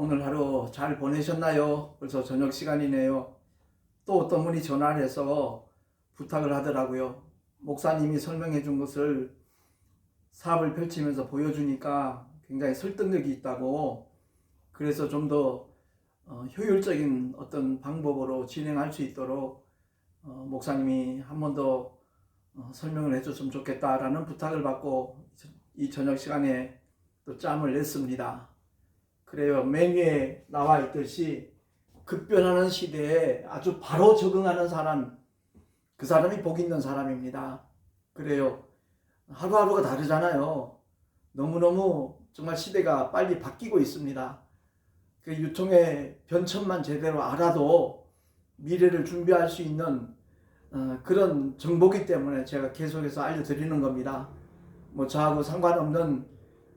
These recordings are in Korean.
오늘 하루 잘 보내셨나요? 벌써 저녁 시간이네요. 또 어떤 분이 전화를 해서 부탁을 하더라고요. 목사님이 설명해 준 것을 사업을 펼치면서 보여주니까 굉장히 설득력이 있다고 그래서 좀더 어, 효율적인 어떤 방법으로 진행할 수 있도록 어, 목사님이 한 번더 어, 설명을 해줬으면 좋겠다라는 부탁을 받고 이 저녁 시간에 또 짬을 냈습니다. 그래요. 메뉴에 나와 있듯이 급변하는 시대에 아주 바로 적응하는 사람, 그 사람이 복 있는 사람입니다. 그래요. 하루하루가 다르잖아요. 너무너무 정말 시대가 빨리 바뀌고 있습니다. 그 유통의 변천만 제대로 알아도 미래를 준비할 수 있는 어, 그런 정보기 때문에 제가 계속해서 알려드리는 겁니다. 뭐 저하고 상관없는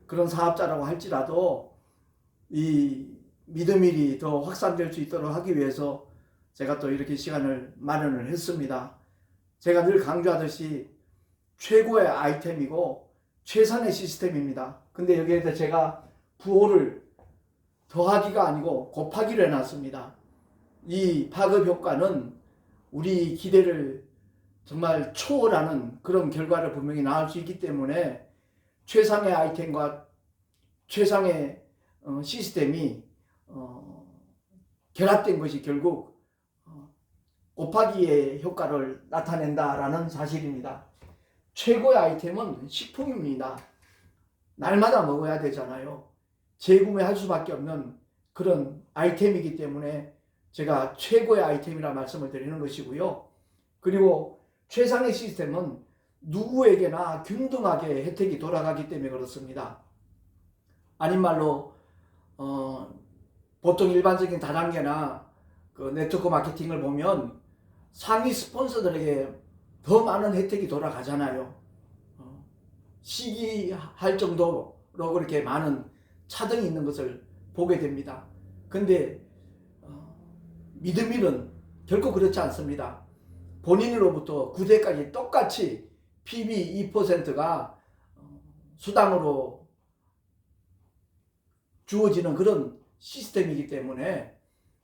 그런 사업자라고 할지라도 이 믿음일이 더 확산될 수 있도록 하기 위해서 제가 또 이렇게 시간을 마련을 했습니다. 제가 늘 강조하듯이 최고의 아이템이고 최선의 시스템입니다. 근데 여기에다 제가 부호를 더하기가 아니고 곱하기를 해놨습니다. 이 파급 효과는 우리 기대를 정말 초월하는 그런 결과를 분명히 나올 수 있기 때문에 최상의 아이템과 최상의 어, 시스템이 어, 결합된 것이 결국 어, 곱하기의 효과를 나타낸다라는 사실입니다. 최고의 아이템은 식품입니다. 날마다 먹어야 되잖아요. 재구매할 수밖에 없는 그런 아이템이기 때문에 제가 최고의 아이템이라 말씀을 드리는 것이고요. 그리고 최상의 시스템은 누구에게나 균등하게 혜택이 돌아가기 때문에 그렇습니다. 아닌 말로 어, 보통 일반적인 다단계나 그 네트워크 마케팅을 보면 상위 스폰서들에게 더 많은 혜택이 돌아가잖아요. 어, 시기할 정도로 그렇게 많은 차등이 있는 것을 보게 됩니다. 근데 어, 믿음일은 결코 그렇지 않습니다. 본인으로부터 구대까지 똑같이 PB 2%가 어, 수당으로 주어지는 그런 시스템이기 때문에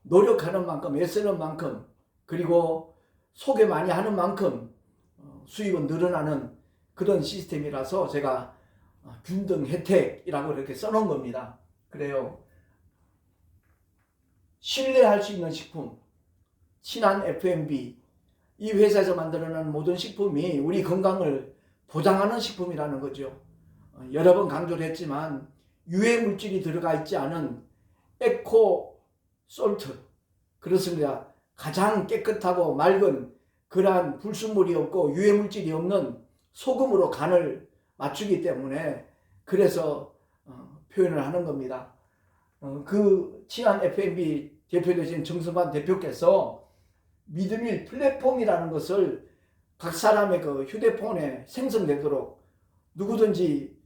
노력하는 만큼 애쓰는 만큼 그리고 소개 많이 하는 만큼 어, 수입은 늘어나는 그런 시스템이라서 제가 어, 균등 혜택이라고 이렇게 써놓은 겁니다. 그래요. 신뢰할 수 있는 식품, 친한 F&B, 이 회사에서 만들어낸 모든 식품이 우리 건강을 보장하는 식품이라는 거죠. 어, 여러 번 강조를 했지만 유해 물질이 들어가 있지 않은 에코 솔트 그렇습니다. 가장 깨끗하고 맑은 그러한 불순물이 없고 유해 물질이 없는 소금으로 간을 맞추기 때문에 그래서 어, 표현을 하는 겁니다. 어, 그 친한 F&B 대표 되신 정승환 대표께서 믿음일 플랫폼이라는 것을 각 사람의 그 휴대폰에 생성되도록 누구든지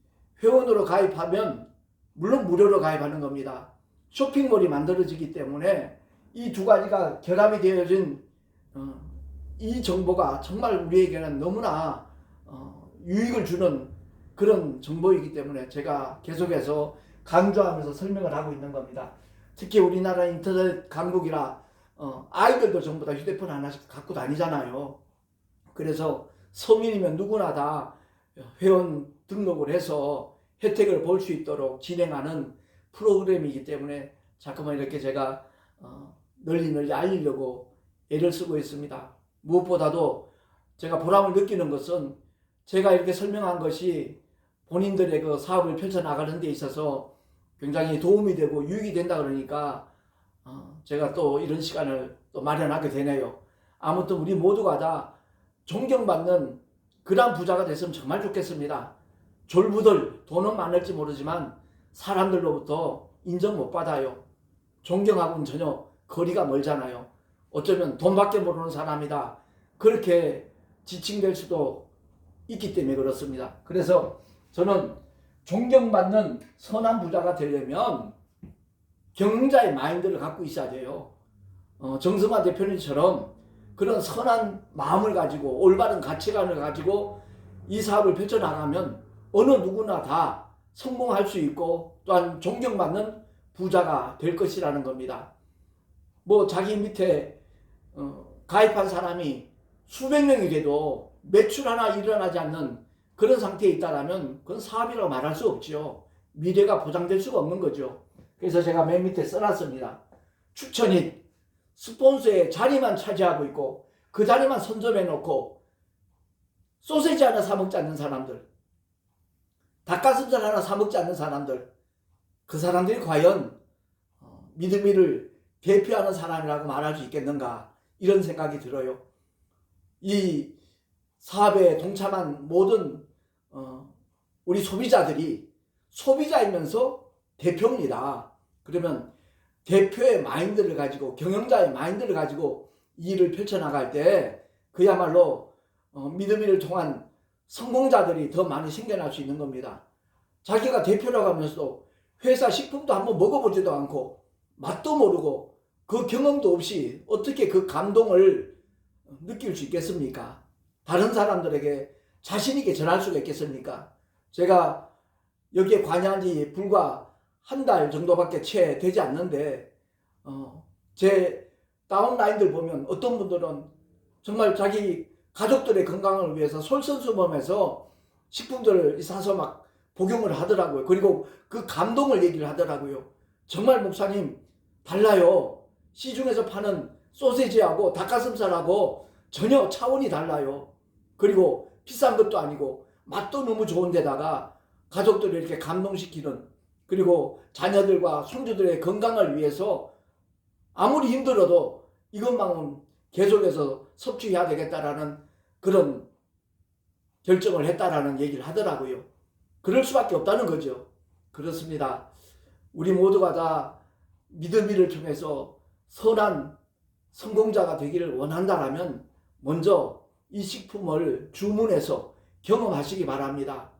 회원으로 가입하면 물론 무료로 가입하는 겁니다. 쇼핑몰이 만들어지기 때문에 이 두 가지가 결합이 되어진 어, 이 정보가 정말 우리에게는 너무나 어, 유익을 주는 그런 정보이기 때문에 제가 계속해서 강조하면서 설명을 하고 있는 겁니다. 특히 우리나라 인터넷 강국이라 어, 아이들도 전부 다 휴대폰 하나씩 갖고 다니잖아요. 그래서 서민이면 누구나 다 회원 등록을 해서 혜택을 볼 수 있도록 진행하는 프로그램이기 때문에 자꾸만 이렇게 제가 어, 널리 널리 알리려고 애를 쓰고 있습니다. 무엇보다도 제가 보람을 느끼는 것은 제가 이렇게 설명한 것이 본인들의 그 사업을 펼쳐나가는 데 있어서 굉장히 도움이 되고 유익이 된다 그러니까 어, 제가 또 이런 시간을 또 마련하게 되네요. 아무튼 우리 모두가 다 존경받는 그런 부자가 됐으면 정말 좋겠습니다. 졸부들 돈은 많을지 모르지만 사람들로부터 인정 못 받아요. 존경하고는 전혀 거리가 멀잖아요. 어쩌면 돈밖에 모르는 사람이다. 그렇게 지칭될 수도 있기 때문에 그렇습니다. 그래서 저는 존경받는 선한 부자가 되려면 경자의 마인드를 갖고 있어야 돼요. 어, 정승환 대표님처럼 그런 선한 마음을 가지고 올바른 가치관을 가지고 이 사업을 펼쳐나가면 어느 누구나 다 성공할 수 있고 또한 존경받는 부자가 될 것이라는 겁니다. 뭐 자기 밑에 어, 가입한 사람이 수백 명이라도 매출 하나 일어나지 않는 그런 상태에 있다라면 그건 사업이라고 말할 수 없죠. 미래가 보장될 수가 없는 거죠. 그래서 제가 맨 밑에 써놨습니다. 추천인 스폰서의 자리만 차지하고 있고 그 자리만 선점해 놓고 소세지 하나 사 먹지 않는 사람들 닭가슴살 하나 사 먹지 않는 사람들 그 사람들이 과연 어, 믿음이를 대표하는 사람이라고 말할 수 있겠는가 이런 생각이 들어요. 이 사업에 동참한 모든 어, 우리 소비자들이 소비자이면서 대표입니다. 그러면 대표의 마인드를 가지고 경영자의 마인드를 가지고 이 일을 펼쳐나갈 때 그야말로 어, 믿음이를 통한 성공자들이 더 많이 생겨날 수 있는 겁니다. 자기가 대표라고 하면서도 회사 식품도 한번 먹어보지도 않고 맛도 모르고 그 경험도 없이 어떻게 그 감동을 느낄 수 있겠습니까? 다른 사람들에게 자신있게 전할 수가 있겠습니까? 제가 여기에 관여한 지 불과 한 달 정도밖에 채 되지 않는데, 어, 제 다운라인들 보면 어떤 분들은 정말 자기 가족들의 건강을 위해서 솔선수범해서 식품들을 사서 막 복용을 하더라고요. 그리고 그 감동을 얘기를 하더라고요. 정말 목사님, 달라요. 시중에서 파는 소세지하고 닭가슴살하고 전혀 차원이 달라요. 그리고 비싼 것도 아니고 맛도 너무 좋은데다가 가족들을 이렇게 감동시키는 그리고 자녀들과 손주들의 건강을 위해서 아무리 힘들어도 이것만은 계속해서 섭취해야 되겠다라는 그런 결정을 했다라는 얘기를 하더라고요. 그럴 수밖에 없다는 거죠. 그렇습니다. 우리 모두가 다 믿음이를 통해서 선한 성공자가 되기를 원한다라면 먼저 이 식품을 주문해서 경험하시기 바랍니다.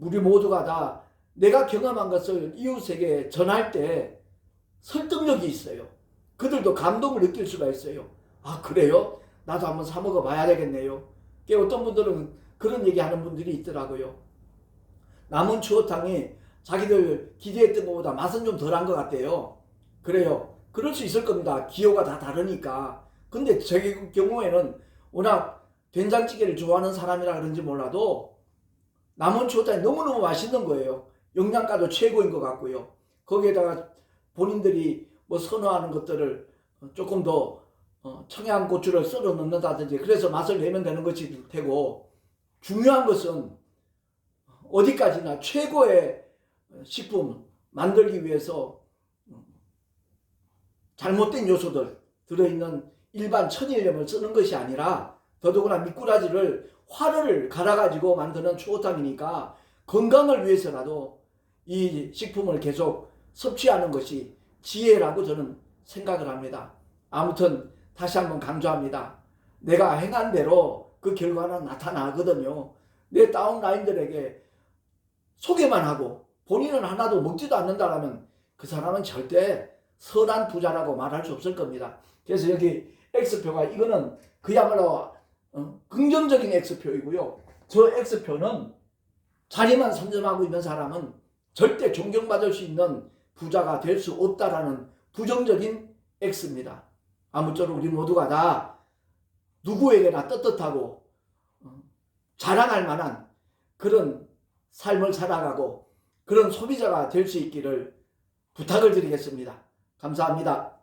우리 모두가 다 내가 경험한 것을 이웃에게 전할 때 설득력이 있어요. 그들도 감동을 느낄 수가 있어요. 아, 그래요? 나도 한번 사 먹어 봐야 되겠네요. 그 어떤 분들은 그런 얘기 하는 분들이 있더라고요. 남은 추어탕이 자기들 기대했던 것보다 맛은 좀 덜한 것 같대요. 그래요. 그럴 수 있을 겁니다. 기호가 다 다르니까. 근데 제 경우에는 워낙 된장찌개를 좋아하는 사람이라 그런지 몰라도 남은 추어탕이 너무너무 맛있는 거예요. 영양가도 최고인 것 같고요. 거기에다가 본인들이 뭐 선호하는 것들을 조금 더 어, 청양고추를 썰어 넣는다든지 그래서 맛을 내면 되는 것이 되고 중요한 것은 어디까지나 최고의 식품 만들기 위해서 잘못된 요소들 들어있는 일반 천일염을 쓰는 것이 아니라 더더구나 미꾸라지를 화를 갈아가지고 만드는 추어탕이니까 건강을 위해서라도 이 식품을 계속 섭취하는 것이 지혜라고 저는 생각을 합니다. 아무튼 다시 한번 강조합니다. 내가 행한 대로 그 결과는 나타나거든요. 내 다운라인들에게 소개만 하고 본인은 하나도 먹지도 않는다라면 그 사람은 절대 선한 부자라고 말할 수 없을 겁니다. 그래서 여기 X표가 이거는 그야말로 어, 긍정적인 X표이고요. 저 X표는 자리만 선점하고 있는 사람은 절대 존경받을 수 있는 부자가 될 수 없다라는 부정적인 X입니다. 아무쪼록 우리 모두가 다 누구에게나 떳떳하고 어, 자랑할 만한 그런 삶을 살아가고 그런 소비자가 될 수 있기를 부탁을 드리겠습니다. 감사합니다.